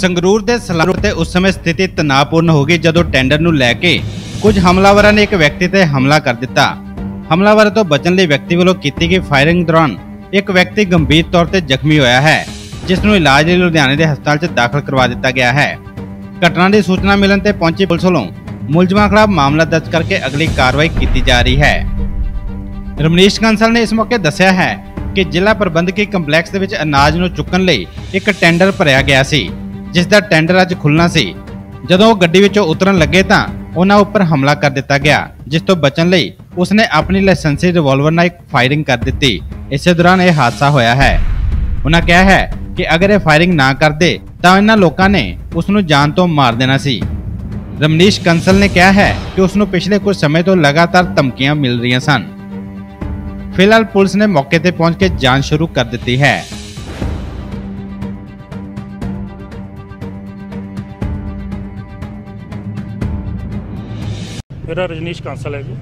ਸੰਗਰੂਰ ਦੇ ਸਲਾਰੂ ਤੇ ਉਸ ਸਮੇਂ ਸਥਿਤੀ ਤਣਾਅਪੂਰਨ ਹੋ ਗਈ ਜਦੋਂ ਟੈਂਡਰ ਨੂੰ ਲੈ ਕੇ ਕੁਝ ਹਮਲਾਵਰਾਂ ਨੇ ਇੱਕ ਵਿਅਕਤੀ ਤੇ ਹਮਲਾ ਕਰ ਦਿੱਤਾ। ਹਮਲਾਵਰਾਂ ਤੋਂ ਬਚਣ ਲਈ ਵਿਅਕਤੀ ਵੱਲੋਂ ਕੀਤੀ ਗਈ ਫਾਇਰਿੰਗ ਦੌਰਾਨ ਇੱਕ ਵਿਅਕਤੀ ਗੰਭੀਰ ਤੌਰ ਤੇ ਜ਼ਖਮੀ ਹੋਇਆ ਹੈ, ਜਿਸ ਨੂੰ ਇਲਾਜ ਲਈ ਲੁਧਿਆਣੇ ਦੇ ਹਸਪਤਾਲ 'ਚ ਦਾਖਲ ਕਰਵਾ ਦਿੱਤਾ ਗਿਆ ਹੈ। ਘਟਨਾ ਦੀ ਸੂਚਨਾ ਮਿਲਣ ਤੇ ਪਹੁੰਚੀ ਪੁਲਿਸ ਵੱਲੋਂ ਮੁਲਜ਼ਮਾਂ ਖਿਲਾਫ ਮਾਮਲਾ ਦਰਜ ਕਰਕੇ ਅਗਲੀ ਕਾਰਵਾਈ ਕੀਤੀ ਜਾ ਰਹੀ ਹੈ। ਰਮਨੀਸ਼ ਕੰਸਲ ਨੇ ਇਸ ਮੌਕੇ ਦੱਸਿਆ ਹੈ ਕਿ ਜ਼ਿਲ੍ਹਾ ਪ੍ਰਬੰਧਕੀ ਕੰਪਲੈਕਸ ਦੇ ਵਿੱਚ ਅਨਾਜ ਨੂੰ ਚੁੱਕਣ ਲਈ ਇੱਕ ਟੈਂਡਰ ਭਰਿਆ ਗਿਆ ਸੀ। ਜਿਸ ਦਾ ਟੈਂਡਰ ਅੱਜ ਖੁੱਲਣਾ ਸੀ। ਜਦੋਂ ਉਹ ਗੱਡੀ ਵਿੱਚੋਂ ਉਤਰਨ ਲੱਗੇ ਤਾਂ ਉਹਨਾਂ ਉੱਪਰ ਹਮਲਾ ਕਰ ਦਿੱਤਾ ਗਿਆ, ਜਿਸ ਤੋਂ ਬਚਣ ਲਈ ਉਸਨੇ ਆਪਣੀ ਲਾਇਸੈਂਸੀ ਰਿਵਾਲਵਰ ਨਾਲ ਇੱਕ ਫਾਇਰਿੰਗ ਕਰ ਦਿੱਤੀ। ਇਸੇ ਦੌਰਾਨ ਇਹ ਹਾਦਸਾ ਹੋਇਆ ਹੈ। ਉਹਨਾਂ ਕਿਹਾ ਹੈ ਕਿ ਅਗਰ ਇਹ ਫਾਇਰਿੰਗ ਨਾ ਕਰਦੇ, ਤਾਂ ਇਹਨਾਂ ਲੋਕਾਂ ਨੇ ਉਸ ਨੂੰ ਜਾਨ ਤੋਂ ਮਾਰ ਦੇਣਾ ਸੀ। ਰਮਨੀਸ਼ ਕੰਸਲ ਨੇ ਕਿਹਾ ਹੈ ਕਿ ਉਸ ਨੂੰ ਪਿਛਲੇ ਕੁਝ ਸਮੇਂ ਤੋਂ ਲਗਾਤਾਰ ਧਮਕੀਆਂ ਮਿਲ ਰਹੀਆਂ ਸਨ। ਫਿਲਹਾਲ ਪੁਲਿਸ ਨੇ ਮੌਕੇ ਤੇ ਪਹੁੰਚ ਕੇ ਜਾਂਚ ਸ਼ੁਰੂ ਕਰ ਦਿੱਤੀ ਹੈ। ਮੇਰਾ ਰਜਨੀਸ਼ ਕਾਂਸਲ ਹੈ ਜੀ।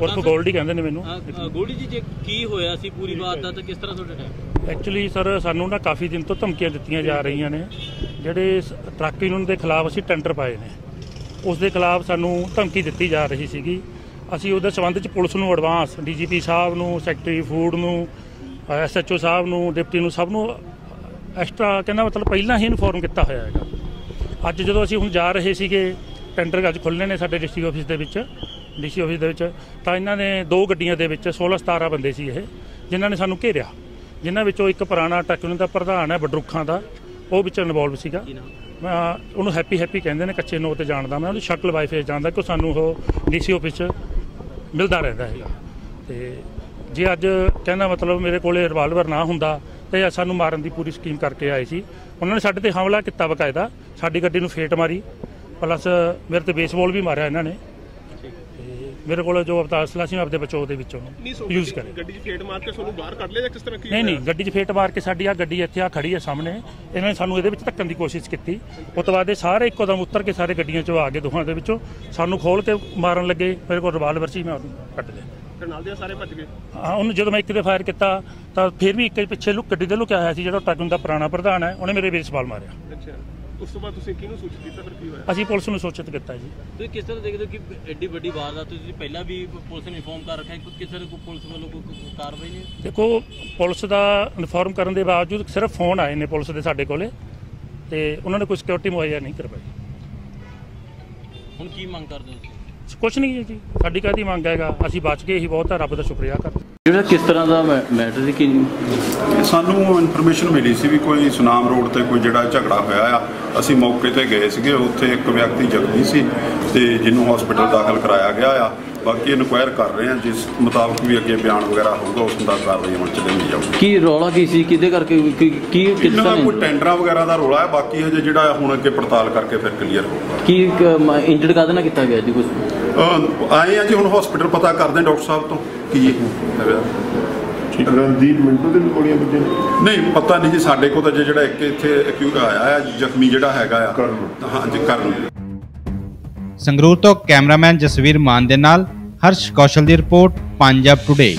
ਉਰਫ ਗੋਲਡੀ ਕਹਿੰਦੇ ਨੇ ਮੈਨੂੰ। ਗੋਲਡੀ ਜੀ ਜੇ ਕੀ ਹੋਇਆ ਸੀ ਪੂਰੀ ਬਾਤ ਦਾ ਤਾਂ ਕਿਸ ਤਰ੍ਹਾਂ ਤੁਹਾਡੇ ਟਾਈਮ ਐਕਚੁਅਲੀ ਸਰ ਸਾਨੂੰ ਨਾ ਕਾਫੀ ਦਿਨ ਤੋਂ ਧਮਕੀਆਂ ਦਿੱਤੀਆਂ ਜਾ ਰਹੀਆਂ ਨੇ। ਜਿਹੜੇ ਟਰੱਕ ਯੂਨੀਅਨ ਦੇ ਖਿਲਾਫ ਅਸੀਂ ਟੈਂਡਰ ਪਾਏ ਨੇ। ਉਸ ਦੇ ਖਿਲਾਫ ਸਾਨੂੰ ਧਮਕੀ ਦਿੱਤੀ ਜਾ ਰਹੀ ਸੀਗੀ। ਅਸੀਂ ਉਹਦੇ ਸੰਬੰਧ ਚ ਪੁਲਿਸ ਨੂੰ ਐਡਵਾਂਸ ਡੀਜੀਪੀ ਸਾਹਿਬ ਨੂੰ ਸੈਕਟਰੀ ਫੂਡ ਨੂੰ ਐਸਐਚਓ ਸਾਹਿਬ ਨੂੰ ਡਿਪਟੀ ਨੂੰ ਸਭ ਨੂੰ ਐਕਸਟਰਾ ਕਹਿੰਦਾ ਮਤਲਬ ਪਹਿਲਾਂ ਹੀ ਇਨਫੋਰਮ ਕੀਤਾ ਹੋਇਆ ਹੈਗਾ। ਅੱਜ ਜਦੋਂ ਅਸੀਂ ਹੁਣ ਜਾ ਰਹੇ ਸੀਗੇ ਟੈਂਡਰ ਅੱਜ ਖੁੱਲ੍ਹਣੇ ਨੇ ਸਾਡੇ ਡਿਸਟ੍ਰਿਕਟ ਆਫਿਸ ਦੇ ਵਿੱਚ ਡੀਸੀ ਆਫਿਸ ਦੇ ਵਿੱਚ। ਤਾਂ ਇਹਨਾਂ ਨੇ ਦੋ ਗੱਡੀਆਂ ਦੇ ਵਿੱਚ 16 17 ਬੰਦੇ ਸੀ ਇਹ ਜਿਨ੍ਹਾਂ ਨੇ ਸਾਨੂੰ ਘੇਰਿਆ। ਜਿਨ੍ਹਾਂ ਵਿੱਚੋਂ ਇੱਕ ਪੁਰਾਣਾ ਟੈਕਨੋ ਦਾ ਪ੍ਰਧਾਨ ਹੈ ਬਡਰੁੱਖਾਂ ਦਾ ਉਹ ਵਿੱਚ ਇਨਵੋਲਵ ਸੀਗਾ। ਮੈਂ ਉਹਨੂੰ ਹੈਪੀ ਹੈਪੀ ਕਹਿੰਦੇ ਨੇ ਕੱਚੇ ਨੋ ਤੇ ਜਾਣਦਾ ਮੈਂ ਉਹਦੀ ਸ਼ਕਲ ਵਾਈ ਫੇਸ ਜਾਣਦਾ ਕਿ ਸਾਨੂੰ ਉਹ ਡੀਸੀ ਆਫਿਸ 'ਚ ਮਿਲਦਾ ਰਹਿੰਦਾ ਹੈਗਾ। ਤੇ ਜੇ ਅੱਜ ਕਹਿੰਦਾ ਮਤਲਬ ਮੇਰੇ ਕੋਲੇ ਰਿਵਾਲਵਰ ਨਾ ਹੁੰਦਾ ਤੇ ਸਾਨੂੰ ਮਾਰਨ ਦੀ ਪੂਰੀ ਸਕੀਮ ਕਰਕੇ ਆਏ ਸੀ। ਉਹਨਾਂ ਨੇ ਸਾਡੇ ਤੇ ਹਮਲਾ ਕੀਤਾ ਬਕਾਇਦਾ ਸਾਡੀ ਗੱਡੀ ਨੂੰ ਫੇਟ ਮਾਰੀ ਪਲੱਸ ਮੇਰੇ ਤੇ ਬੇਸਬਾਲ ਵੀ ਮਾਰਿਆ ਇਹਨਾਂ ਨੇ। ਤੇ ਮੇਰੇ ਕੋਲ ਜੋ ਅਵਤਾਰ ਅਸਲਾ ਸੀ ਮੈਂ ਆਪਦੇ ਬਚਾਓ ਦੇ ਵਿੱਚੋਂ ਯੂਜ਼ ਕਰੇ ਗੱਡੀ 'ਚ ਫੇਟ ਮਾਰ ਕੇ ਤੁਹਾਨੂੰ ਬਾਹਰ ਕੱਢ ਲਿਆ ਜਾਂ ਕਿਸ ਤਰ੍ਹਾਂ ਕੀ ਨਹੀਂ ਨਹੀਂ ਗੱਡੀ 'ਚ ਫੇਟ ਮਾਰ ਕੇ ਸਾਡੀ ਆ ਗੱਡੀ ਇੱਥੇ ਆ ਖੜੀ ਹੈ ਸਾਹਮਣੇ। ਇਹਨਾਂ ਨੇ ਸਾਨੂੰ ਇਹਦੇ ਵਿੱਚ ਧੱਕਣ ਦੀ ਕੋਸ਼ਿਸ਼ ਕੀਤੀ। ਉਸ ਤੋਂ ਬਾਅਦ ਇਹ ਸਾਰੇ ਇੱਕੋ ਦਮ ਉੱਤਰ ਕੇ ਸਾਰੇ ਗੱਡੀਆਂ 'ਚੋਂ ਆ ਗਏ ਦੋਹਾਂ ਦੇ ਵਿੱਚੋਂ। ਸਾਨੂੰ ਖੋਲ ਕੇ ਮਾਰਨ ਲੱਗੇ। ਮੇਰੇ ਕੋਲ ਰਿਵਾਲਵਰ ਸੀ ਮੈਂ ਉਹਨੂੰ ਕੱਟ ਲਿਆ। ਫਿਰ ਨਾਲ ਦੇ ਸਾਰੇ ਭੱਜ ਗਏ? ਹਾਂ ਉਹਨੂੰ ਜਦੋਂ ਮੈਂ ਇੱਕ ਦੇ ਫਾਇਰ ਕੀਤਾ ਤਾਂ ਫਿਰ ਵੀ ਇੱਕ ਪਿੱਛੇ ਲੁੱਕ ਗੱਡੀ ਦੇ ਲੁਕਿਆ ਹੋਇਆ ਸੀ ਜਿਹੜਾ ਟਰੱਕ ਦਾ ਪੁਰਾਣਾ ਪ੍ਰਧਾਨ ਹੈ ਉਹਨੇ ਮੇਰੇ ਬੇਸਬਾਲ ਮਾਰਿਆ। ਅੱਛਾ। ਉਸ ਤੋਂ ਬਾਅਦ ਤੁਸੀਂ ਕਿਹਨੂੰ ਸੂਚਿਤ ਕੀਤਾ ਫਿਰ ਕੀ ਹੋਇਆ? ਅਸੀਂ ਪੁਲਿਸ ਨੂੰ ਸੂਚਿਤ ਕੀਤਾ ਜੀ। ਤੁਸੀਂ ਕਿਸ ਤਰ੍ਹਾਂ ਦੇਖਦੇ ਹੋ ਕਿ ਐਡੀ ਵੱਡੀ ਵਾਰਦਾਤ ਤੁਸੀਂ ਪਹਿਲਾਂ ਵੀ ਪੁਲਿਸ ਨੂੰ ਇਨਫੋਰਮ ਕਰ ਰੱਖਿਆ ਕਿ ਕਿਸੇ ਕੋਈ ਪੁਲਿਸ ਵੱਲੋਂ ਕੋਈ ਕੋਈ ਕਾਰਵਾਈ ਨਹੀਂ ਦੇਖੋ ਪੁਲਿਸ ਦਾ ਇਨਫੋਰਮ ਕਰਨ ਦੇ ਬਾਵਜੂਦ ਸਿਰਫ ਫੋਨ ਆਏ ਨੇ ਪੁਲਿਸ ਦੇ ਸਾਡੇ ਕੋਲੇ ਤੇ ਉਹਨਾਂ ਨੇ ਕੋਈ ਸਿਕਿਉਰਿਟੀ ਮੁਹੱਈਆ ਨਹੀਂ ਕਰਵਾਈ। ਹੁਣ ਕੀ ਮੰਗ ਕਰਦੇ ਹੋ ਤੁਸੀਂ? ਕੁਛ ਨਹੀਂ ਜੀ ਸਾਡੀ ਕਾਹਦੀ ਮੰਗ ਹੈਗਾ? ਅਸੀਂ ਬਚ ਗਏ ਹੀ ਬਹੁਤ ਹੈ ਰੱਬ ਦਾ ਸ਼ੁਕਰੀਆ ਕਰਦੇ। ਜਿਹੜਾ ਕਿਸ ਤਰ੍ਹਾਂ ਦਾ ਮੈਟਰ ਸੀ ਕਿ ਸਾਨੂੰ ਇਨਫੋਰਮੇਸ਼ਨ ਮਿਲੀ ਸੀ ਵੀ ਕੋਈ ਸੁਨਾਮ ਰੋਡ ਤੇ ਕੋਈ ਜਿਹੜਾ ਝਗੜਾ ਹੋਇਆ ਆ। ਅਸੀਂ ਮੌਕੇ ਤੇ ਗਏ ਸੀਗੇ ਉੱਥੇ ਇੱਕ ਵਿਅਕਤੀ ਜ਼ਖਮੀ ਸੀ ਤੇ ਜਿਹਨੂੰ ਹਸਪੀਟਲ ਦਾਖਲ ਕਰਾਇਆ ਗਿਆ ਆ। ਬਾਕੀ ਇਨਕੁਆਇਰ ਕਰ ਰਹੇ ਆ ਜਿਸ ਮੁਤਾਬਕ ਵੀ ਅੱਗੇ ਬਿਆਨ ਵਗੈਰਾ ਹੋਊਗਾ ਉਸ ਦਾ ਕਾਰਵਾਈ ਅਮਲ ਚ ਲਿਆਂਦੀ ਜਾਊਗੀ। ਕੀ ਰੌਲਾ ਕੀ ਸੀ? ਕਿਹਦੇ ਕਰਕੇ ਕੀ ਕੀ ਕਿਸ ਇਹਨਾਂ ਦਾ ਕੋਈ ਟੈਂਡਰਾਂ ਵਗੈਰਾ ਦਾ ਰੋਲਾ ਹੈ ਬਾਕੀ ਹਜੇ ਜਿਹੜਾ ਹੁਣ ਅੱਗੇ ਪੜਤਾਲ ਕਰਕੇ ਫਿਰ ਕਲੀਅਰ ਹੋਊਗਾ। ਕੀ ਇੰਜਰਡ ਕਾਹਦੇ ਨਾਲ ਕੀਤਾ ਗਿਆ ਜੀ ਕੁਝ ਆਏ ਆ ਜੀ ਹੁਣ ਹਸਪੀਟਲ ਪਤਾ ਕਰਦੇ ਹਾਂ ਡਾਕਟਰ ਸਾਹਿਬ ਤੋਂ ਕੀ ਹੈਗਾ ਰਣਦੀਪ ਮਿੰਟੂ ਦੇ ਵੀ ਗੋਲੀਆਂ ਵੱਜੀਆਂ ਨਹੀਂ ਪਤਾ ਨਹੀਂ ਜੀ ਸਾਡੇ ਕੋਲ ਤਾਂ ਜਿਹੜਾ ਇੱਕ ਇੱਥੇ ਆਇਆ ਆ ਜ਼ਖਮੀ ਜਿਹੜਾ ਹੈਗਾ ਆ। ਹਾਂਜੀ ਕਰਨ ਸੰਗਰੂਰ ਤੋਂ ਕੈਮਰਾਮੈਨ ਜਸਵੀਰ ਮਾਨ ਦੇ ਨਾਲ ਹਰਸ਼ ਕੌਸ਼ਲ ਦੀ ਰਿਪੋਰਟ ਪੰਜਾਬ ਟੁਡੇ